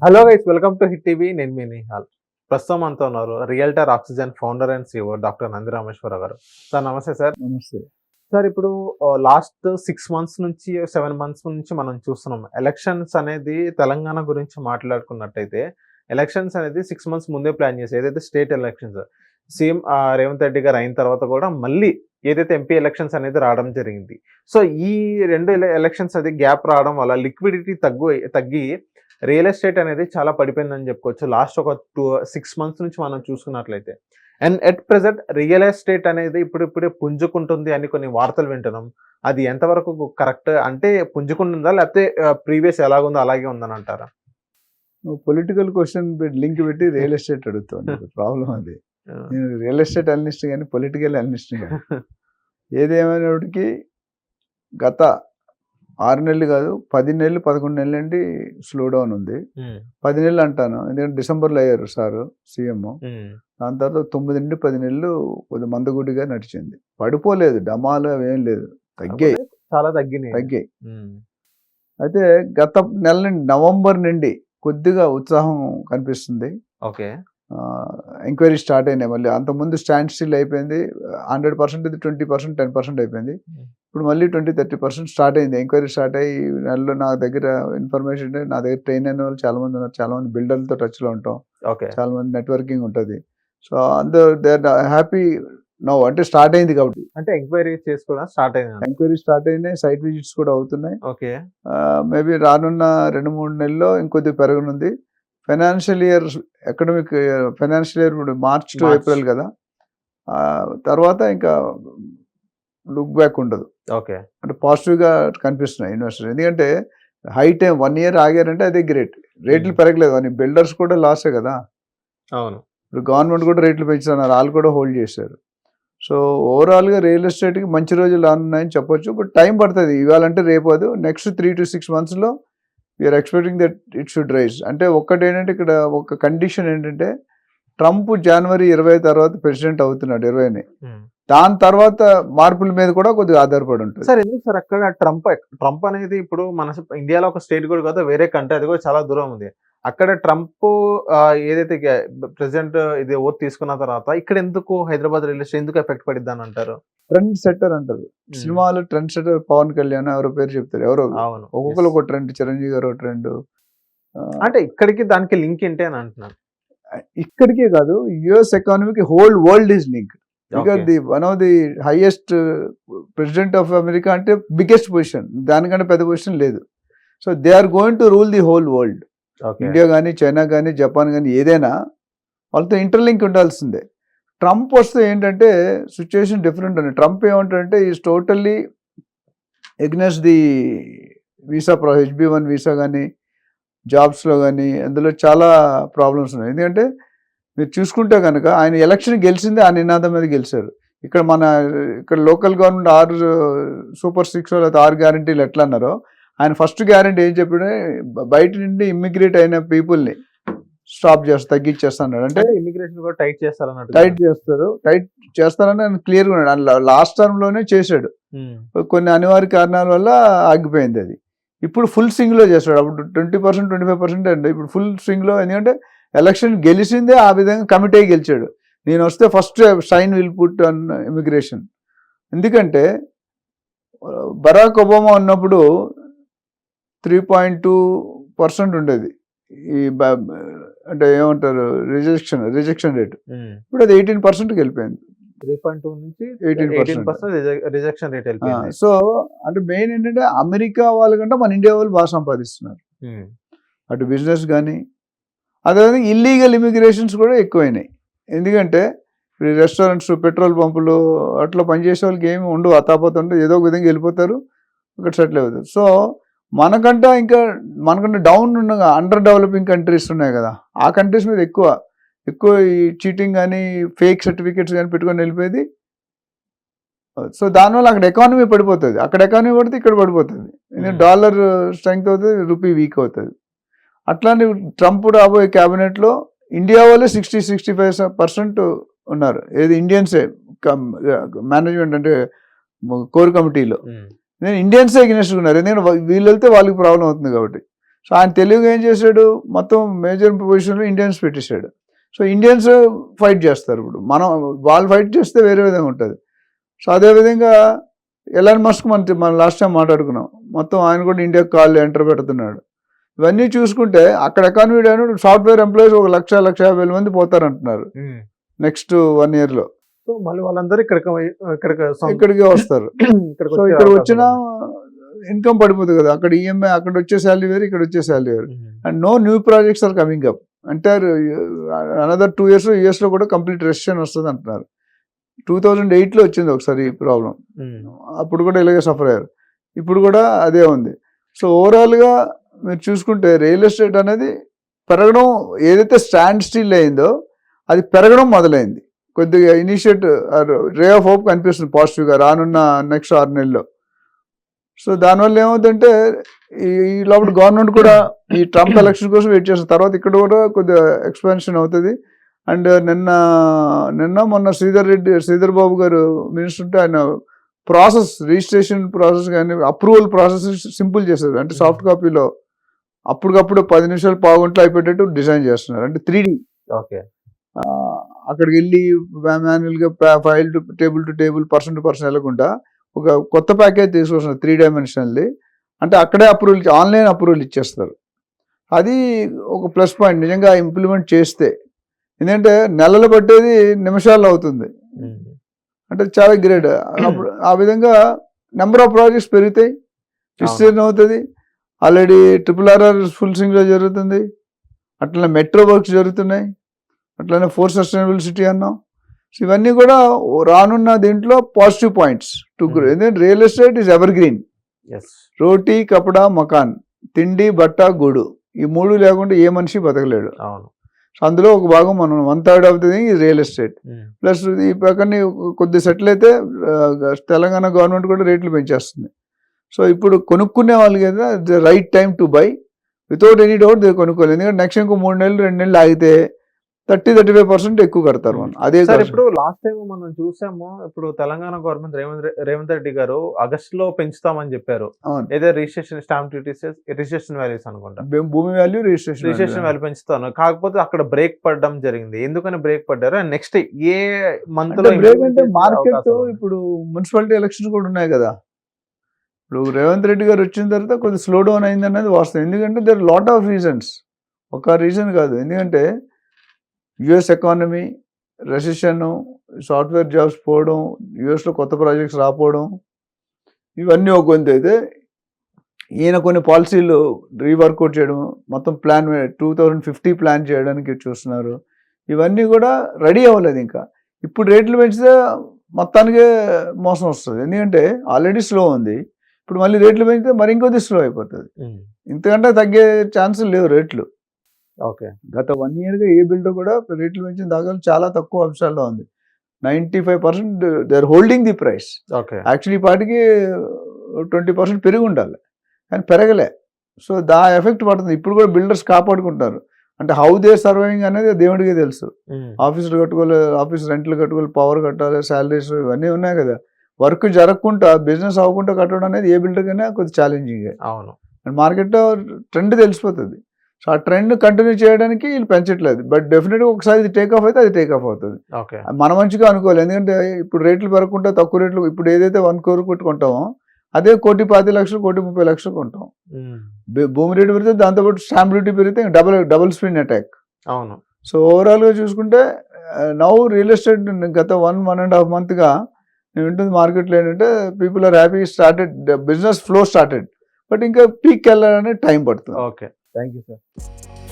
Hello guys welcome to hit TV. నేను మీ నిహాల్. ప్రస్తుతం మనతో ఉన్నారు realtor oxygen founder and CEO doctor Nandi Rameshwara garu. Sir నమస్తే సార్. నమస్తే. సార్ ఇప్పుడు లాస్ట్ సిక్స్ మంత్స్ నుంచి సెవెన్ మంత్స్ నుంచి మనం చూస్తున్నాం. ఎలక్షన్స్ అనేది తెలంగాణ గురించి మాట్లాడుకున్నట్టయితే ఎలక్షన్స్ అనేది సిక్స్ మంత్స్ ముందే ప్లాన్ చేసి ఏదైతే state elections CM Revanth Reddy గారు అయిన తర్వాత కూడా మళ్ళీ ఏదైతే ఎంపీ ఎలక్షన్స్ అనేది రావడం జరిగింది. సో ఈ రెండు ఎలక్షన్స్ అది గ్యాప్ రావడం వల్ల లిక్విడిటీ తగ్గు తగ్గి రియల్ ఎస్టేట్ అనేది చాలా పడిపోయిందని చెప్పుకోవచ్చు. లాస్ట్ ఒక టూ సిక్స్ మంత్స్ నుంచి మనం చూసుకున్నట్లయితే. And at present real estate అనేది ఇప్పుడిప్పుడే పుంజుకుంటుంది అని కొన్ని వార్తలు వింటున్నాం. అది ఎంతవరకు కరెక్ట్ అంటే పుంజుకుంటుందా? లేకపోతే ప్రీవియస్ ఎలాగుందో అలాగే ఉందని అంటారా? పొలిటికల్ క్వశ్చన్ లింక్ పెట్టి రియల్ ఎస్టేట్ అడుగుతావు ప్రాబ్లం అది. నేను రియల్ ఎస్టేట్ అనలిస్ట్ కానీ పొలిటికల్ అనలిస్ట్ కానీ ఏదేమైనప్పటికీ గత ఆరు నెలలు కాదు పది నెలలు పదకొండు నెలలు నుండి స్లో డౌన్ ఉంది. పది నెలలు అంటాను. ఎందుకంటే డిసెంబర్లో అయ్యారు సారు సీఎం. దాని తర్వాత తొమ్మిది నుండి పది నెలలు కొద్ది మందగుడిగా నడిచింది. పడిపోలేదు డమాలు అవేం లేదు. తగ్గాయి. చాలా తగ్గినాయి. తగ్గాయి. అయితే గత నెల నుండి నవంబర్ నుండి కొద్దిగా ఉత్సాహం కనిపిస్తుంది. ఓకే. ఎంక్వైరీ స్టార్ట్ అయినాయి మళ్ళీ. అంతకుముందు స్టాండ్ స్టిల్ అయిపోయింది. హండ్రెడ్ పర్సెంట్ ఇది ట్వంటీ పర్సెంట్ టెన్ పర్సెంట్ అయిపోయింది. Hmm. ఇప్పుడు మళ్ళీ ట్వంటీ థర్టీ పర్సెంట్ స్టార్ట్ అయింది. ఎంక్వైరీ స్టార్ట్ అయ్యి నెలలో నా దగ్గర ఇన్ఫర్మేషన్ నా దగ్గర ట్రైన్ అయిన వాళ్ళు చాలా మంది ఉన్నారు. చాలా మంది బిల్డర్లతో టచ్లో ఉంటాం. ఓకే. చాలా మంది నెట్వర్కింగ్ ఉంటుంది. సో అందరు దే హ్యాపీ నో. అంటే స్టార్ట్ అయింది కాబట్టి. అంటే ఎంక్వైరీ చేసుకోవడం స్టార్ట్ అయింది ఎంక్వైరీ స్టార్ట్ అయినాయి. సైట్ విజిట్స్ కూడా అవుతున్నాయి. ఓకే. మేబీ రానున్న రెండు మూడు నెలల్లో ఇంకొద్ది పెరగనుంది. Financial year academic financial year ఇప్పుడు మార్చ్ టు. ఏప్రిల్ కదా. తర్వాత ఇంకా లుక్ బ్యాక్ ఉండదు. ఓకే అంటే పాజిటివ్గా కనిపిస్తున్నాయి ఇన్వెస్టర్ ఎందుకంటే హై టైం వన్ ఇయర్ ఆగారంటే అదే గ్రేట్ రేట్లు Hmm. పెరగలేదు. అని బిల్డర్స్ కూడా లాసే కదా. అవును. ఇప్పుడు గవర్నమెంట్ కూడా రేట్లు పెంచుతున్నారు. వాళ్ళు కూడా హోల్డ్ చేశారు. సో ఓవరాల్గా రియల్ ఎస్టేట్కి మంచి రోజులు రానున్నాయని చెప్పొచ్చు. బట్ టైం పడుతుంది. ఇవాళంటే రేపు అది నెక్స్ట్ త్రీ టు సిక్స్ మంత్స్లో we are expecting that it should rise అంటే ఒక్కటి ఏంటంటే ఇక్కడ ఒక కండిషన్ ఏంటంటే ట్రంప్ జనవరి ఇరవై తర్వాత ప్రెసిడెంట్ అవుతున్నాడు ఇరవైని. ఉమ్. దాని తర్వాత మార్పుల మీద కూడా కొద్దిగా ఆధారపడి ఉంటుంది. సార్ ఎందుకు సార్ అక్కడ ట్రంప్ ట్రంప్ అనేది ఇప్పుడు మన ఇండియాలో ఒక స్టేట్ కూడా కాదు వేరే కంట్రీ అది కూడా చాలా దూరం ఉంది. అక్కడ ట్రంప్ ఏదైతే ప్రెసిడెంట్ ఇది ఓట్ తీసుకున్న తర్వాత ఇక్కడ ఎందుకు హైదరాబాద్ రియల్ ఎస్టేట్ ఎందుకు ఎఫెక్ట్ పడిద్ది అని అంటారు? ట్రెండ్ సెట్టర్ అంటారు. సినిమాలో ట్రెండ్ సెట్టర్ పవన్ కళ్యాణ్ ఎవరో పేరు చెప్తారు. ఎవరో ఒక్కొక్కరు. ఒక ట్రెండ్ చిరంజీవి గారు ట్రెండ్. అంటే ఇక్కడికి దానికి లింక్ ఏంటి అని అంటున్నాను ఇక్కడికే కాదు యుఎస్ ఎకానమీకి whole world is link. Because. The one of the highest president of America అంటే బిగ్గెస్ట్ పొజిషన్ దానికంటే పెద్ద పొజిషన్ లేదు. So they are going to rule the whole world. India కానీ చైనా కానీ జపాన్ కానీ ఏదైనా వాళ్ళతో ఇంటర్లింక్ ఉండాల్సిందే. ట్రంప్ వస్తే ఏంటంటే సిచ్యువేషన్ డిఫరెంట్ ఉంది ట్రంప్ ఏమంటారంటే is totally against the visa pro HB one visa కానీ జాబ్స్లో కానీ అందులో చాలా ప్రాబ్లమ్స్ ఉన్నాయి. ఎందుకంటే మీరు చూసుకుంటే కనుక ఆయన ఎలక్షన్ గెలిచింది ఆ నినాదం మీద గెలిచారు. ఇక్కడ మన ఇక్కడ లోకల్ గవర్నమెంట్ ఆరు సూపర్ సిక్స్ లేదా ఆరు గ్యారంటీలు ఎట్లా అన్నారో ఆయన ఫస్ట్ గ్యారంటీ ఏం చెప్పాడు బయట నుండి ఇమ్మిగ్రేట్ అయిన పీపుల్ని స్టాప్ చేస్తారు తగ్గించేస్తున్నాడు. అంటే ఇమిగ్రేషన్ కూడా టైట్ చేస్తారన్నట్టు టైట్ చేస్తారు. టైట్ చేస్తారని ఆయన క్లియర్గా ఉన్నాడు. లాస్ట్ టర్మ్లోనే చేశాడు. కొన్ని అనివార్య కారణాల వల్ల ఆగిపోయింది అది. ఇప్పుడు ఫుల్ స్వింగ్లో చేస్తాడు. అప్పుడు twenty percent twenty five percent అండి. ఇప్పుడు ఫుల్ స్వింగ్లో ఎందుకంటే ఎలక్షన్ గెలిచిందే ఆ విధంగా కమిట్ గెలిచాడు. నేను వస్తే first sign will put on immigration ఎందుకంటే బరాక్ ఒబామా ఉన్నప్పుడు త్రీ పాయింట్ టూ పర్సెంట్ ఉండేది. ఈ అంటే ఏమంటారు రిజెక్షన్ రిజెక్షన్ రేట్ ఇప్పుడు అది ఎయిటీన్ పర్సెంట్కి వెళ్ళిపోయింది. త్రీ పాయింట్ టూ నుంచి 18% ఎయిటీన్ పర్సెంట్ రిజెక్షన్ రేట్ వెళ్ళిపోయింది. సో అంటే మెయిన్ ఏంటంటే అమెరికా వాళ్ళకంటే మన ఇండియా వాళ్ళు బాగా సంపాదిస్తున్నారు. అటు బిజినెస్ కానీ అదేవిధంగా ఇల్లీగల్ ఇమిగ్రేషన్స్ కూడా ఎక్కువైనాయి. ఎందుకంటే ఇప్పుడు రెస్టారెంట్స్ పెట్రోల్ పంపులు అట్లా పనిచేసే వాళ్ళకి ఏమి ఉండవు. అతాపోతుంటే ఏదో ఒక విధంగా వెళ్ళిపోతారు ఇక్కడ సెటిల్ అవుతారు. సో మనకంటే ఇంకా మనకంటే డౌన్ ఉన్న అండర్ డెవలపింగ్ కంట్రీస్ ఉన్నాయి కదా. ఆ కంట్రీస్ మీద ఎక్కువ ఎక్కువ ఈ చీటింగ్ కానీ ఫేక్ సర్టిఫికేట్స్ కానీ పెట్టుకొని వెళ్ళిపోయేది. సో దానివల్ల అక్కడ ఎకానమీ పడిపోతుంది. అక్కడ ఎకానమీ పడితే ఇక్కడ పడిపోతుంది. Hmm. డాలర్ స్ట్రెంగ్త్ అవుతుంది రూపీ వీక్ అవుతుంది. అట్లానే ట్రంప్ రాబోయే క్యాబినెట్లో ఇండియా వాళ్ళే సిక్స్టీ సిక్స్టీ ఫైవ్ పర్సెంట్ ఉన్నారు. ఏది ఇండియన్సే మేనేజ్మెంట్ అంటే కోర్ కమిటీలో. ఉమ్. నేను ఇండియన్సే ఎగ్నెస్ట్ ఉన్నారు. ఎందుకంటే వీళ్ళు వెళ్తే వాళ్ళకి ప్రాబ్లం అవుతుంది కాబట్టి. సో ఆయన తెలుగు ఏం చేశాడు? మొత్తం మేజర్ పొజిషన్లో ఇండియన్స్ పెట్టేశాడు. సో ఇండియన్స్ ఫైట్ చేస్తారు ఇప్పుడు. మనం వాళ్ళు ఫైట్ చేస్తే వేరే విధంగా ఉంటుంది. సో అదేవిధంగా ఎలాన్ మస్క్ మన మనం లాస్ట్ టైం మాట్లాడుకున్నాం. మొత్తం ఆయన కూడా ఇండియాకి కాళ్ళు ఎంటర్ పెడుతున్నాడు. ఇవన్నీ చూసుకుంటే అక్కడ ఎకానమీ సాఫ్ట్వేర్ ఎంప్లాయీస్ ఒక లక్ష లక్ష యాభై వేల మంది పోతారంటున్నారు. నెక్స్ట్ వన్ ఇయర్లో సో మళ్ళీ వాళ్ళందరూ ఇక్కడికి ఇక్కడికి సొంత- ఇక్కడికి వస్తారు. సో ఇక్కడ వచ్చిన. ఇన్కమ్ పడిపోతుంది కదా. అక్కడ ఈఎంఐ అక్కడ వచ్చే శాలరీ వేరు ఇక్కడ వచ్చే శాలరీ వేరు. And no new projects are coming up అంటారు అనదర్ టూ ఇయర్స్ ఇయర్స్లో కూడా కంప్లీట్ రెసిషన్ వస్తుంది అంటున్నారు. టూ థౌజండ్ ఎయిట్లో వచ్చింది ఒకసారి ఈ ప్రాబ్లం. అప్పుడు కూడా ఇలాగే సఫర్ అయ్యారు. ఇప్పుడు కూడా అదే ఉంది. సో ఓవరాల్గా మీరు చూసుకుంటే రియల్ ఎస్టేట్ అనేది పెరగడం ఏదైతే స్టాండ్ స్టిల్ అయిందో అది పెరగడం మొదలైంది. కొద్దిగా ఇనిషియేట్ రే ఆఫ్ హోప్ కనిపిస్తుంది పాజిటివ్గా రానున్న నెక్స్ట్ ఆరు నెలల్లో. సో దానివల్ల ఏమవుతుందంటే ఈ ఈ లోపల గవర్నమెంట్ కూడా ఈ ట్రంప్ ఎలక్షన్ కోసం వెయిట్ చేస్తుంది. తర్వాత ఇక్కడ కూడా కొద్దిగా ఎక్స్పాన్షన్ అవుతుంది. అండ్ నిన్న నిన్న మొన్న శ్రీధర్ రెడ్డి శ్రీధర్ బాబు గారు మినిస్టర్ ఉంటే ఆయన ప్రాసెస్ రిజిస్ట్రేషన్ ప్రాసెస్ కానీ అప్రూవల్ ప్రాసెస్ సింపుల్ చేశారు అంటే సాఫ్ట్ కాపీలో అప్పటికప్పుడు పది నిమిషాలు పావుగంటలు అయిపోయేటట్టు డిజైన్ చేస్తున్నారు. అంటే త్రీ ఓకే అక్కడికి వెళ్ళి మాన్యువల్గా file to table to table person to person వెళ్ళకుండా ఒక కొత్త ప్యాకేజ్ తీసుకొస్తున్నారు త్రీ డైమెన్షనల్ది. అంటే అక్కడే అప్రూవల్ ఆన్లైన్ అప్రూవల్ ఇచ్చేస్తారు. అది ఒక ప్లస్ పాయింట్. నిజంగా ఇంప్లిమెంట్ చేస్తే ఎందుకంటే నెలలు పట్టేది నిమిషాల్లో అవుతుంది. అంటే చాలా గ్రేట్. అప్పుడు ఆ విధంగా నెంబర్ ఆఫ్ ప్రాజెక్ట్స్ పెరుగుతాయి. విస్తీర్ణం అవుతుంది. ఆల్రెడీ ట్రిపుల్ ఆర్ఆర్ ఫుల్ సింగ్లో జరుగుతుంది. అట్లనే మెట్రో వర్క్స్ జరుగుతున్నాయి. అట్లనే ఫోర్ సస్టైనబుల్ సిటీ అన్నాం. సో ఇవన్నీ కూడా రానున్న దీంట్లో positive points. To grow Hmm. ఎందుకంటే real estate is evergreen. రోటీ కపడా మకాన్ తిండి బట్ట గూడు ఈ మూడు లేకుండా ఏ మనిషి బతకలేడు. అవును. సో అందులో ఒక భాగం మనం one third of the thing ఈ రియల్ ఎస్టేట్. ప్లస్ ఈ పక్కన కొద్ది సెటిల్ అయితే తెలంగాణ గవర్నమెంట్ కూడా రేట్లు పెంచేస్తుంది. సో ఇప్పుడు కొనుక్కునే వాళ్ళకి అయితే the right time to buy without any doubt they కొనుక్కోవాలి. ఎందుకంటే నెక్స్ట్ ఇంకో మూడు నెలలు రెండు నెలలు ఆగితే థర్టీ థర్టీ ఫైవ్ పర్సెంట్ ఎక్కువ కడతారు మనం అదే సార్. ఇప్పుడు లాస్ట్ టైం మనం చూసాము ఇప్పుడు తెలంగాణ గవర్నమెంట్ రేవంత్ రేవంత్ రెడ్డి గారు ఆగస్ట్లో పెంచుతామని చెప్పారు. ఏదో registration stamp duties registration values అనుకుంటా. భూమి వాల్యూ రిజిస్ట్రేషన్ రిజిస్ట్రేషన్ వాల్యూ పెంచుతాను. కాకపోతే అక్కడ బ్రేక్ పడడం జరిగింది. ఎందుకని బ్రేక్ పడ్డారు? అండ్ నెక్స్ట్ ఏ మంత్ అంటే బ్రేక్ అంటే మార్కెట్ ఇప్పుడు మున్సిపాలిటీ ఎలక్షన్స్ కూడా ఉన్నాయి కదా. ఇప్పుడు రేవంత్ రెడ్డి గారు వచ్చిన తర్వాత కొద్దిగా స్లో డౌన్ అయింది అన్నది వాస్తవం. ఎందుకంటే దర్ లాట్ ఆఫ్ రీజన్స్ ఒక రీజన్ కాదు. ఎందుకంటే US economy recession software jobs పోవడం యుఎస్లో కొత్త ప్రాజెక్ట్స్ రాపోవడం ఇవన్నీ ఒక కొంత అయితే ఈయన కొన్ని పాలసీలు రీవర్కౌట్ చేయడం మొత్తం plan two thousand fifty plan చేయడానికి చూస్తున్నారు. ఇవన్నీ కూడా రెడీ అవ్వలేదు ఇంకా. ఇప్పుడు రేట్లు పెంచితే మొత్తానికే మోసం వస్తుంది. ఎందుకంటే ఆల్రెడీ స్లో ఉంది. ఇప్పుడు మళ్ళీ రేట్లు పెంచితే మరి ఇంకొద్ది స్లో అయిపోతుంది. ఇంతకంటే తగ్గే ఛాన్సులు లేవు రేట్లు. ఓకే. గత వన్ ఇయర్గా ఏ బిల్డర్ కూడా రేట్లు పెంచిన దాఖలు చాలా తక్కువ అంశాల్లో ఉంది. Ninety five percent they are holding the price. Okay. Actually ఈ పాటికి ట్వంటీ పర్సెంట్ పెరిగి ఉండాలి కానీ పెరగలే. సో దా ఎఫెక్ట్ పడుతుంది. ఇప్పుడు కూడా బిల్డర్స్ కాపాడుకుంటారు అంటే హౌ దే సర్వైవింగ్ అనేది దేవుడికే తెలుసు. ఆఫీసులు కట్టుకోవాలి ఆఫీస్ రెంట్లు కట్టుకోవాలి పవర్ కట్టాలి శాలరీస్ ఇవన్నీ ఉన్నాయి కదా. వర్క్ జరగకుండా బిజినెస్ అవ్వకుండా కట్టడం అనేది ఏ బిల్డర్ కైనా కొద్దిగా ఛాలెంజింగ్ అవును. అండ్ మార్కెట్లో ట్రెండ్ తెలిసిపోతుంది. సో ఆ ట్రెండ్ కంటిన్యూ చేయడానికి వీళ్ళు పెంచట్లేదు. బట్ డెఫినెట్గా ఒకసారి ఇది టేక్ ఆఫ్ అయితే అది టేక్ ఆఫ్ అవుతుంది. మన మంచిగా అనుకోవాలి. ఎందుకంటే ఇప్పుడు రేట్లు పెరగకుండా తక్కువ రేట్లు ఇప్పుడు ఏదైతే వన్ కోర్ పెట్టుకుంటామో అదే కోటి పాతి లక్షలు కోటి ముప్పై లక్షలు కొంటాం. భూ- భూమి రేటు పెరిగితే దాంతోపాటు స్టాంప్ డ్యూటీ పెరిగితే డబల్ డబుల్ స్పిన్ అటాక్ అవును. సో ఓవరాల్గా చూసుకుంటే నౌ రియల్ ఎస్టేట్ గత వన్ వన్ అండ్ హాఫ్ మంత్గా నేను వింటుంది మార్కెట్లో ఏంటంటే people are happy started business flow started but ఇంకా పీక్ వెళ్ళాలని టైం పడుతుంది. Okay Thank you, sir.